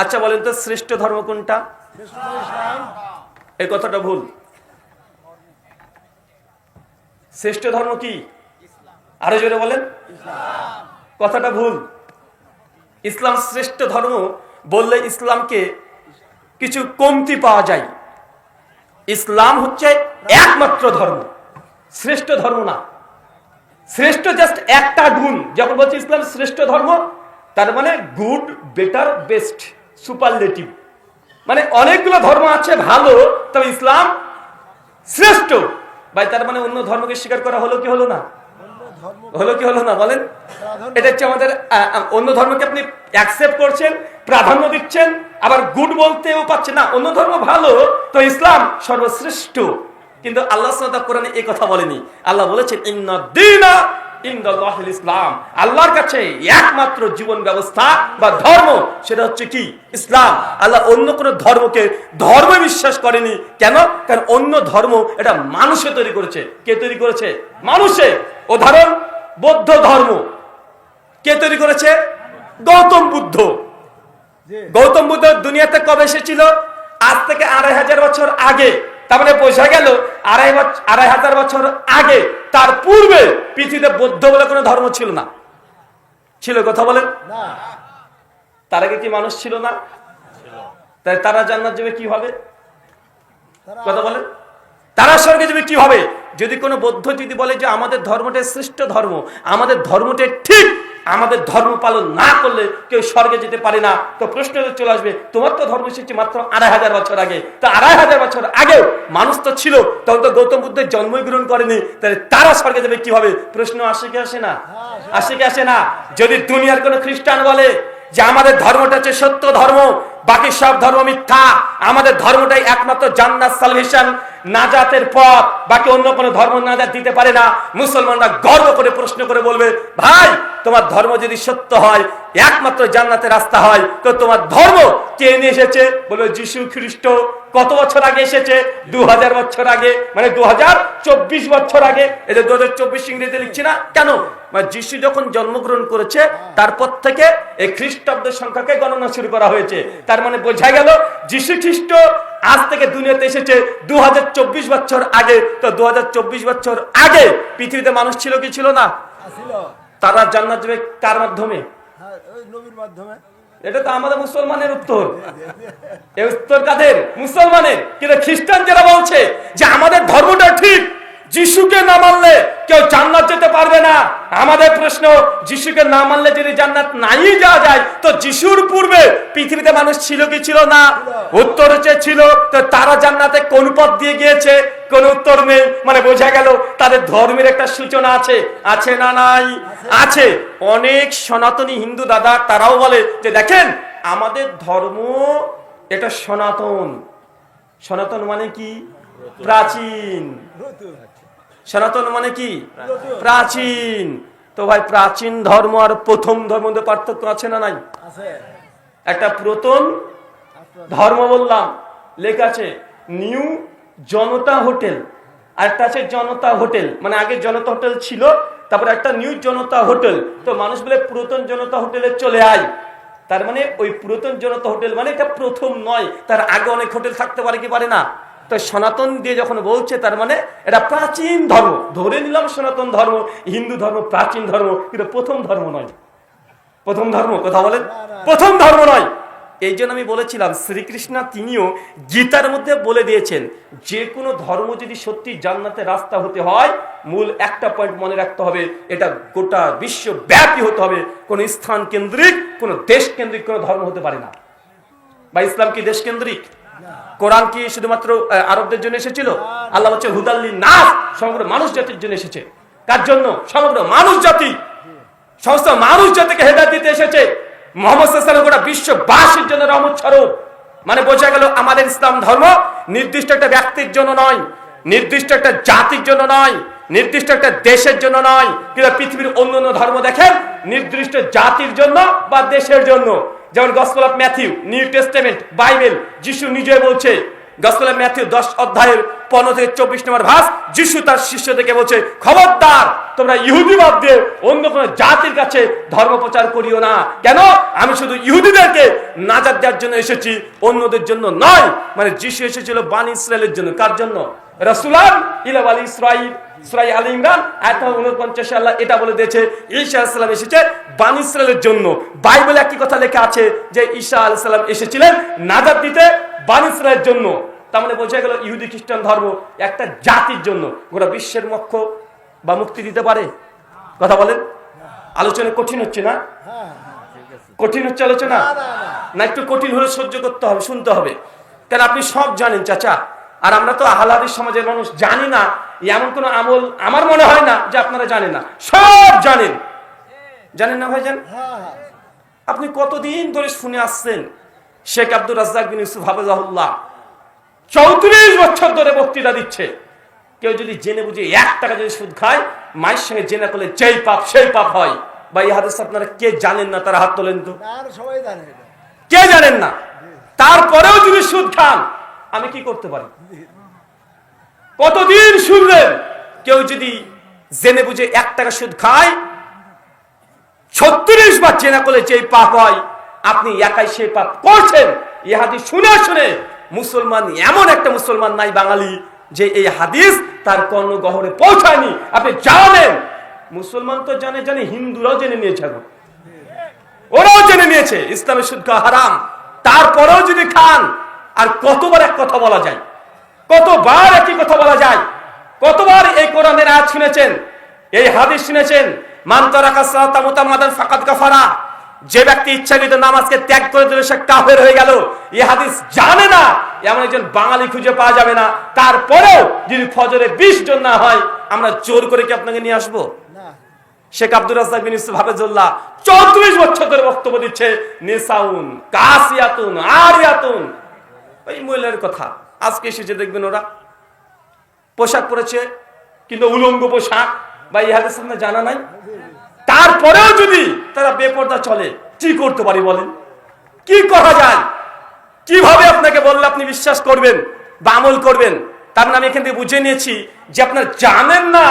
আচ্ছা বলেন তো, শ্রেষ্ঠ ধর্ম কোনটা? এই কথাটা ভুল। শ্রেষ্ঠ ধর্ম কি? আরও জোরে বলেন। কথাটা ভুল। ইসলাম শ্রেষ্ঠ ধর্ম বললে ইসলামকে কিছু কমতি পাওয়া যায়। ইসলাম হচ্ছে একমাত্র ধর্ম। শ্রেষ্ঠ ধর্ম না। শ্রেষ্ঠ জাস্ট একটা গুণ। যখন বলছি ইসলাম শ্রেষ্ঠ ধর্ম, তার মানে গুড, বেটার, বেস্ট। সুপারলেটিভ। মানে অনেকগুলো ধর্ম আছে ভালো, তবে ইসলাম শ্রেষ্ঠ। ভাই, তার মানে অন্য ধর্মকে স্বীকার করা হলো কি হলো না? হলো কি হলো না? বলেন। এটা হচ্ছে আমাদের অন্য ধর্মকে আপনি অ্যাকসেপ্ট করছেন, প্রাধান্য দিচ্ছেন, আবার গুড বলতেও পাচ্ছেন না। অন্য ধর্ম ভালো, তো ইসলাম সর্বশ্রেষ্ঠ। কিন্তু আল্লাহ কোরআনে এই কথা বলেনি। আল্লাহ বলেছেন ইসলাম। আল্লাহর কাছে একমাত্র জীবন ব্যবস্থা বা ধর্ম সেটা হচ্ছে কি? ইসলাম। আল্লাহ অন্য কোন ধর্মকে ধর্ম বিশ্বাস করেনি। কেন? কারণ অন্য ধর্ম এটা মানুষে তৈরি করেছে। কে তৈরি করেছে? মানুষে। উদাহরণ বৌদ্ধ ধর্ম। কে তৈরি করেছে? গৌতম বুদ্ধ। গৌতম বুদ্ধ দুনিয়াতে কবে এসেছিল? আজ থেকে আড়াই হাজার বছর আগে। তার মানে বোঝা গেল আড়াই আড়াই হাজার বছর আগে তার পূর্বে পৃথিবীতে বৌদ্ধ বলে কোনো ধর্ম ছিল না। ছিল কথা বলেন? তার আগে কি মানুষ ছিল না? তাই তারা জান্নাত যাবে কি হবে? কথা বলেন। তারা স্বর্গে যাবে কি হবে? যদি কোনো বৌদ্ধ যদি বলে যে আমাদের ধর্মটা শ্রেষ্ঠ ধর্ম আমাদের ধর্মটাই ঠিক আমাদের ধর্ম পালন না করলে কেউ স্বর্গে যেতে পারে না। তো প্রশ্ন চলে আসবে, তোমার তো ধর্ম এসেছে মাত্র আড়াই হাজার বছর আগে। তো আড়াই হাজার বছর আগেও মানুষ তো ছিল, তখন তো গৌতম বুদ্ধের জন্মই গ্রহণ করেনি। তাহলে তারা স্বর্গে যাবে কীভাবে? প্রশ্ন আসে কি আসে না? আসে কি আসে না? যদি দুনিয়ার কোনো খ্রিস্টান বলে যে আমাদের ধর্মটা হচ্ছে সত্য ধর্ম বাকি সব ধর্ম মিথ্যা। আমাদের ধর্মটাই একমাত্র জান্নাত সালভেশন নাজাতের পথ। বাকি অন্য কোনো ধর্ম নাজাত দিতে পারে না। মুসলমানরা গর্ব করে প্রশ্ন করে বলবে, ভাই, তোমার ধর্ম যদি সত্য হয়, একমাত্র জান্নাতের রাস্তা হয়, তো তোমার ধর্ম কে নিয়ে এসেছে? বলবে, যীশু খ্রিস্ট। কত বছর আগে এসেছে? দু হাজার বছর আগে মানে দু বছর আগে। এটা দু হাজার চব্বিশ ইংরেজিতে লিখছি না? কেন? মানে যিশু যখন জন্মগ্রহণ করেছে তারপর থেকে এই খ্রিস্টাব্দের সংখ্যাকে গণনা শুরু করা হয়েছে। তার মানে বোঝা গেল যিশু খ্রিস্ট আজ থেকে দুনিয়াতে এসেছে দু হাজার চব্বিশ বছর আগে। তো দু হাজার চব্বিশ বছর আগে পৃথিবীতে মানুষ ছিল কি ছিল না? তারা জান্নাত যাবে কার মাধ্যমে? হ্যাঁ নবীর মাধ্যমে। এটা তো আমাদের মুসলমানের উত্তর। এই উত্তর কাদের? মুসলমানের। কিন্তু খ্রিস্টান যারা বলছে যে আমাদের ধর্মটা ঠিক যিশুকে না মানলে কেউ জান্নাত যেতে পারবে না। আমাদের প্রশ্ন, যিশুকে না মানলে যদি জান্নাত নাই যাওয়া যায়, তো যিশুর পূর্বে পৃথিবীতে মানুষ ছিল কি ছিল না? উত্তর হচ্ছে ছিল, তো তারা জান্নাতে কোন পথ দিয়ে গিয়েছে? কোন উত্তর নেই। মানে বোঝা গেল, তাদের ধর্মের একটা সূচনা আছে। আছে না নাই? আছে। অনেক সনাতনী হিন্দু দাদা, তারাও বলে যে, দেখেন, আমাদের ধর্ম এটা সনাতন। সনাতন মানে কি? প্রাচীন। সনাতন মানে কি? প্রাচীন। তো ভাই প্রাচীন ধর্ম আর প্রথম ধর্ম মধ্যে পার্থক্য আছে না নাই? একটা পুরাতন ধর্ম বললাম লেখা আছে নিউ জনতা হোটেল। আর একটা আছে জনতা হোটেল। মানে আগে জনতা হোটেল ছিল তারপরে একটা নিউ জনতা হোটেল। তো মানুষ বলে পুরাতন জনতা হোটেলে চলে আয়। তার মানে ওই পুরাতন জনতা হোটেল মানে এটা প্রথম নয়। তার আগে অনেক হোটেল থাকতে পারে কি পারে না? তো সনাতন দিয়ে যখন বলছে, তার মানে এটা প্রাচীন ধর্ম। ধরে নিলাম সনাতন ধর্ম, হিন্দু ধর্ম, প্রাচীন ধর্ম, কিন্তু প্রথম ধর্ম নয়। প্রথম ধর্ম, কথা বলেন? প্রথম ধর্ম নয়। এই জন্য আমি বলেছিলাম, শ্রীকৃষ্ণ তিনিও গীতার মধ্যে বলে দিয়েছেন, যে কোনো ধর্ম যদি সত্যি জান্নাতে রাস্তা হতে হয়, মূল একটা পয়েন্ট মনে রাখতে হবে, এটা গোটা বিশ্বব্যাপী হতে হবে। কোন স্থান কেন্দ্রিক, কোন দেশ কেন্দ্রিক কোন ধর্ম হতে পারে না। বা ইসলাম কি দেশ কেন্দ্রিক? কোরআন কি শুধুমাত্র আরবদের জন্য এসেছিল? আল্লাহ হচ্ছে হুদাল্লি নাস সমগ্র মানুষ জাতির জন্য এসেছে। কার জন্য? সমগ্র মানুষ জাতি। সমস্ত মানুষ জাতিকে হেদায়ত দিতে এসেছে। মোহাম্মদ গোটা বিশ্ববাসীর জন্য রহমত স্বরূপ। মানে বোঝা গেল, আমাদের ইসলাম ধর্ম নির্দিষ্ট একটা ব্যক্তির জন্য নয়, নির্দিষ্ট একটা জাতির জন্য নয়, নির্দিষ্ট একটা দেশের জন্য নয়। কিন্তু পৃথিবীর অন্য অন্য ধর্ম দেখেন, নির্দিষ্ট জাতির জন্য বা দেশের জন্য। যেমন gospel of Matthew New Testament Bible যিশু নিজে বলছে গসপল অফ ম্যাথিউ দশ অধ্যায়ের পনেরো থেকে চব্বিশ নম্বর ভাস, যিশু তার শিষ্য থেকে বলছে, খবরদার, তোমরা ইহুদিবাদ দিয়ে অন্য কোনো জাতির কাছে ধর্ম প্রচার করিও না। কেন? আমি শুধু ইহুদিদেরকে নাজাদ দেওয়ার জন্য এসেছি, অন্যদের জন্য নয়। মানে যিশু এসেছিল বান ইসরায়েলের জন্য। কার জন্য? রাসুলান ইলাব আলী ইসরাইল, সুরাই আলী ইমরান, আয়াত উনপঞ্চাশ আল্লাহ এটা বলে দিয়েছে ঈশা আলাইসাল্লাম এসেছে বান ইসরায়েলের জন্য। বাইবেলে একই কথা লেখা আছে যে ঈশা আলাইসাল্লাম এসেছিলেন নাজাদ দিতে বান ইসরায়েলের জন্য। তার মানে বোঝা গেল ইহুদি, খ্রিস্টান ধর্ম একটা জাতির জন্য গোটা বিশ্বের মক্ষ বা মুক্তি দিতে পারে। কথা বলেন? আলোচনা কঠিন হচ্ছে না? কঠিন হচ্ছে আলোচনা? না, একটু কঠিন হলে সহ্য করতে হবে, শুনতে হবে। কেন আপনি সব জানেন, চাচা। আর আমরা তো আহলাদি সমাজের মানুষ, জানি না, এমন কোন আমল আমার মনে হয় না যে আপনারা জানেন না। সব জানেন। জানেন না ভাইজান? আপনি কতদিন ধরে শুনে আসছেন? শেখ আব্দুর রাজ্জাক বিন ইউসুফ হাফেজাহুল্লাহ। চৌত্রিশ বছর ধরে বক্তৃতা দিচ্ছে। কেউ যদি জেনে বুঝে এক টাকা যদি সুদ খায় মায়ের সঙ্গে জেনে করলে যেই পাপ সেই পাপ হয়। বা এই হাদিস আপনারা কে জানেন না তারা হাত তোলেন তো? সবাই জানে কে জানেন না? তারপরেও যদি সুদ খান আমি কি করতে পারি? কতদিন শুনলেন? কেউ যদি জেনে বুঝে এক টাকা সুদ খায় ছত্রিশ বার চেনা করলে যেই পাপ হয় আপনি একাই সেই পাপ করছেন। ইহাদি শুনে শুনে মুসলমান, এমন একটা মুসলমান নাই বাঙালি যে এই হাদিস তার কর্ণগহরে পৌঁছায়নি। আপনি জানেন? মুসলমান তো জানে জানে হিন্দুরাও জেনে নিয়েছে এখন। ওরাও জেনে নিয়েছে ইসলামের শুদ্ধ হারাম। তারপরেও যদি খান, আর কতবার এক কথা বলা যায়? কতবার একই কথা বলা যায়? কতবার এই কোরআনের আজ শুনেছেন? এই হাদিস শুনেছেন? মান্তরাকা সালাতা মুতামাদান ফাকাদ কাফারা। যে ব্যক্তি ইচ্ছাকৃত নামাজকে ত্যাগ করে দিল সে কাফের হয়ে গেল। এই হাদিস জানে না এমন একজন বাঙালি খুঁজে পাওয়া যাবে না। তারপরেও যদি ফজরে বিশ জন না হয় আমরা জোর করে কি আপনাকে নিয়ে আসব? শেখ আব্দুর রাজ্জাক বিন ইউসুফ হাফেজুল্লাহ চৌত্রিশ বছর ধরে বক্তব্য দিচ্ছে নিসাউন কাসিয়াতুন আরিয়াতুন। ওই মহিলার কথা। আজকে এসেছে দেখবেন ওরা। পোশাক পরেছে কিন্তু উলঙ্গ পোশাক। বা ইহাদের সামনে জানা নাই? তারপরেও যদি তারা বেপর্দা চলে, কি করতে পারি বলেন? কি করা যায়? কীভাবে আপনাকে বললে আপনি বিশ্বাস করবেন বা আমল করবেন? তার মানে আমি এখান থেকে বুঝে নিয়েছি যে আপনার জানেন না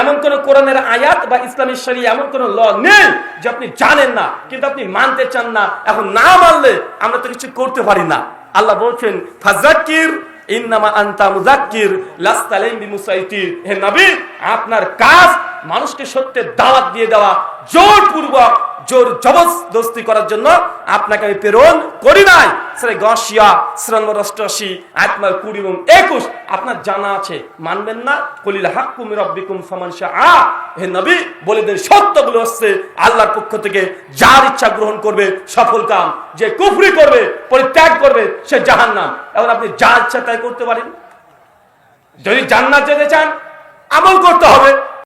এমন কোন কোরআনের আয়াত বা ইসলামী শরী এমন কোন ল নেই যে আপনি জানেন না, কিন্তু আপনি মানতে চান না। এখন না মানলে আমরা তো কিছু করতে পারি না। আল্লাহ বলছেন ফাজাক্কির ইন্নামা আনতা মুজাক্কির লাস্তা আলাইহিম বিমুসাইতির হে নবী, আপনার কাজ মানুষকে সত্যের দাওয়াত দিয়ে দেওয়া জোরপূর্বক, জোর জবরদস্তি করার জন্য আপনাকে আমি প্রেরণ করি নাই। সেটা গসিয়া শ্রম অষ্টআশি আত্মার কুড়ি এবং একুশ, আপনার জানা আছে, মানবেন না? কলিল হাক্কুম রব্বিকুম ফামান আ হে নবী, বলে দেন, সত্যগুলো হচ্ছে আল্লাহর পক্ষ থেকে যার ইচ্ছা গ্রহণ করবে, সফল কাম। যে কুফরি করবে, পরিত্যাগ করবে, সে জাহান্নাম। এখন আপনি যা ইচ্ছা তাই করতে পারেন। যদি জান্নাত যেতে চান, আমল করতে হবে।